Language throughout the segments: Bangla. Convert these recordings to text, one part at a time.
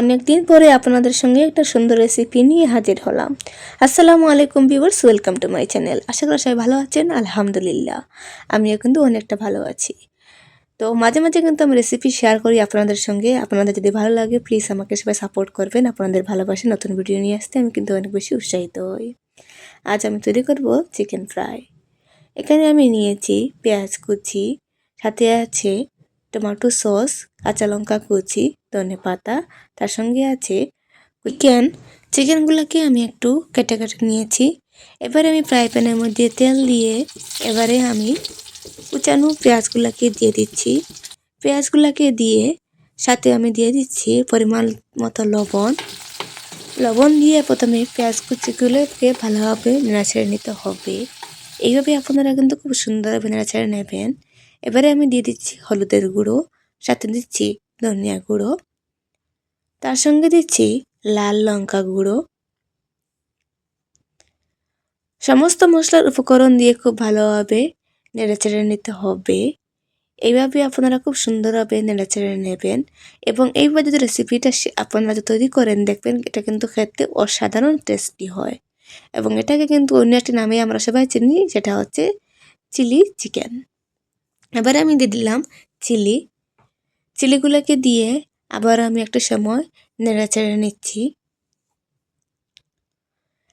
অনেকদিন পরে আপনাদের সঙ্গে একটা সুন্দর রেসিপি নিয়ে হাজির হলাম। আসসালামু আলাইকুম viewers welcome to my channel আশা করি সবাই ভালো আছেন, আলহামদুলিল্লাহ। আমিও কিন্তু অনেকটা ভালো আছি। তো মাঝে মাঝে কিন্তু আমি রেসিপি শেয়ার করি আপনাদের সঙ্গে। আপনাদের যদি ভালো লাগে প্লিজ আমাকে সবাই সাপোর্ট করবেন। আপনাদের ভালোবাসে নতুন ভিডিও নিয়ে আসতে আমি কিন্তু অনেক বেশি উৎসাহিত হই। আজ আমি তৈরি করব চিকেন ফ্রাই এখানে আমি নিয়েছি পেঁয়াজ কুচি, সাথে আছে টমেটো সস কাঁচা লঙ্কা কুচি, ধনে পাতা, তার সঙ্গে আছে চিকেন চিকেনগুলোকে আমি একটু কেটে কেটে নিয়েছি। এবারে আমি ফ্রাই প্যানের মধ্যে তেল দিয়ে এবারে আমি কুচানো পেঁয়াজগুলোকে দিয়ে দিচ্ছি। পেঁয়াজগুলোকে দিয়ে সাথে আমি দিয়ে দিচ্ছি পরিমাণ মতো লবণ। লবণ দিয়ে প্রথমে পেঁয়াজ কুচিগুলোকে ভালোভাবে নেড়াছেড়ে নিতে হবে। এইভাবে আপনারা কিন্তু খুব সুন্দরভাবে নেড়াছেড়ে নেবেন। এবারে আমি দিয়ে দিচ্ছি হলুদের গুঁড়ো, সাথে দিচ্ছি ধনিয়া গুঁড়ো। তার সঙ্গে দিচ্ছি লাল লঙ্কা গুঁড়ো। সমস্ত মশলার উপকরণ দিয়ে খুব ভালোভাবে নেড়েচেড়ে নিতে হবে। এইভাবে আপনারা খুব সুন্দরভাবে নেড়েচেড়ে নেবেন এবং এইভাবে যদি রেসিপিটা আপনারা তৈরি করেন, দেখবেন এটা কিন্তু খেতে অসাধারণ টেস্টি হয়। এবং এটাকে কিন্তু অন্য একটি নামে আমরা সবাই চিনি, সেটা হচ্ছে চিলি চিকেন। এবারে আমি দিয়ে দিলাম চিলি। চিলিগুলোকে দিয়ে আবার আমি একটা সময় নেড়েচেড়ে নিচ্ছি।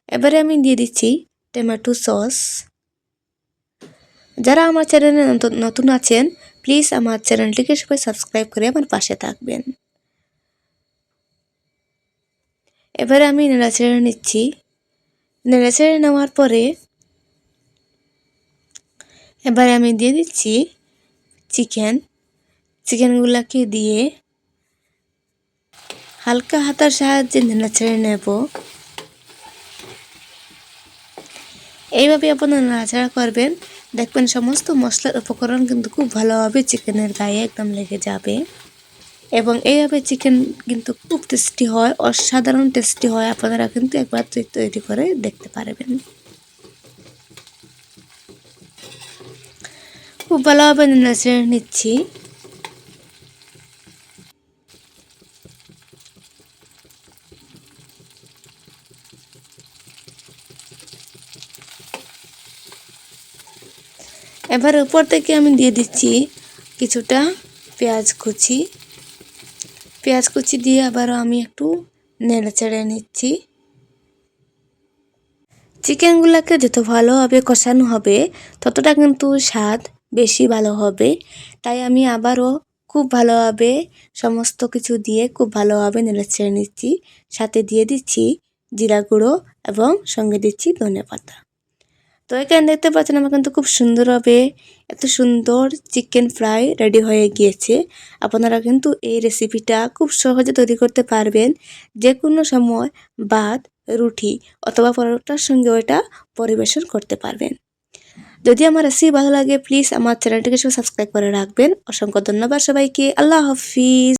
এবারে আমি দিয়ে দিচ্ছি টমেটো সস। যারা আমার চ্যানেলে নতুন আছেন প্লিজ আমার চ্যানেলটিকে সবাই সাবস্ক্রাইব করে আমার পাশে থাকবেন। এবারে আমি নেড়াচেড়ে নিচ্ছি। নেড়াচেড়ে নেওয়ার পরে এবারে আমি দিয়ে দিচ্ছি চিকেন। চিকেনগুলোকে দিয়ে হালকা হাতার সাহায্যে নেড়াচেড়ে নেব। এইভাবে আপনারা নাড়াচাড়া করবেন। দেখবেন সমস্ত মশলার উপকরণ কিন্তু খুব ভালোভাবে চিকেনের গায়ে একদম লেগে যাবে। এবং এইভাবে চিকেন কিন্তু খুব টেস্টি হয়, অসাধারণ টেস্টি হয়। আপনারা কিন্তু একবার তৈরি করে দেখতে পারবেন। খুব ভালোভাবে নেড়ে নিচ্ছি এবার উপর থেকে আমি দিয়ে দিচ্ছি কিছুটা পেঁয়াজ কুচি। পেঁয়াজ কুচি দিয়ে আবারও আমি একটু নেড়ে চেড়ে নিচ্ছি। চিকেনগুলোকে যত ভালোভাবে কষানো হবে, ততটা কিন্তু স্বাদ বেশি ভালো হবে। তাই আমি আবারও খুব ভালোভাবে সমস্ত কিছু দিয়ে খুব ভালোভাবে নেড়ে ছেড়ে নিচ্ছি। সাথে দিয়ে দিচ্ছি জিরা গুঁড়ো এবং সঙ্গে দিচ্ছি ধনে পাতা। তো এখানে দেখতে পাচ্ছেন আমার কিন্তু খুব সুন্দরভাবে এত সুন্দর চিকেন ফ্রাই রেডি হয়ে গিয়েছে। আপনারা কিন্তু এই রেসিপিটা খুব সহজে তৈরি করতে পারবেন। যে কোনো সময় ভাত, রুটি অথবা পরোটার সঙ্গে ওটা পরিবেশন করতে পারবেন। যদি আমার রেসিপি ভালো লাগে প্লিজ আমার চ্যানেলটিকে সব সাবস্ক্রাইব করে রাখবেন। অসংখ্য ধন্যবাদ সবাইকে। আল্লাহ হাফিজ।